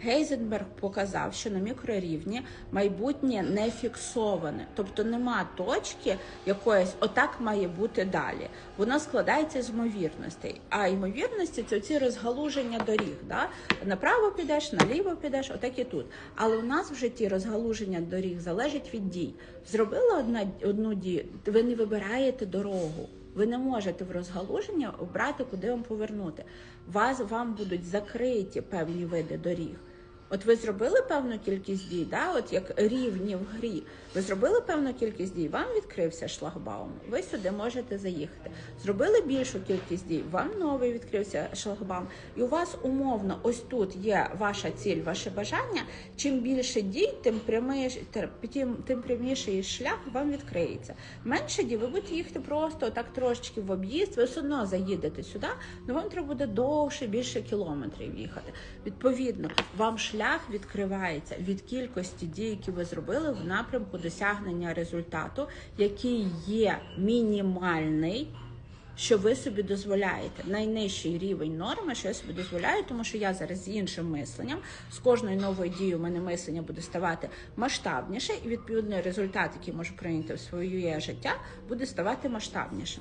Гейзенберг показав, що на мікрорівні майбутнє не фіксоване, тобто нема точки якоїсь, отак має бути далі. Воно складається з ймовірностей. А ймовірності це ці розгалуження доріг. Да? Направо підеш, наліво підеш, отак і тут. Але у нас в житті розгалуження доріг залежить від дій. Зробила одна одну дію, ви не вибираєте дорогу. Ви не можете в розгалуження обрати, куди вам повернути. Вас вам будуть закриті певні види доріг. От ви зробили певну кількість дій, да? от як рівні в грі. Ви зробили певну кількість дій, вам відкрився шлагбаум, ви сюди можете заїхати. Зробили більшу кількість дій, вам новий відкрився шлагбаум. І у вас умовно, ось тут є ваша ціль, ваше бажання. Чим більше дій, тим прямий тим, тим пряміший шлях вам відкриється. Менше дій, ви будете їхати просто так трошечки в об'їзд, ви все одно заїдете сюди, але вам треба буде довше, більше кілометрів їхати. Відповідно, вам шлях відкривається від кількості дій, які ви зробили в напрямку досягнення результату, який є мінімальний. Що ви собі дозволяєте найнижчий рівень норми, що я собі дозволяю, тому що я зараз з іншим мисленням з кожною новою дією у мене мислення буде ставати масштабніше, і відповідно результат, який можу прийняти в своє життя, буде ставати масштабнішим.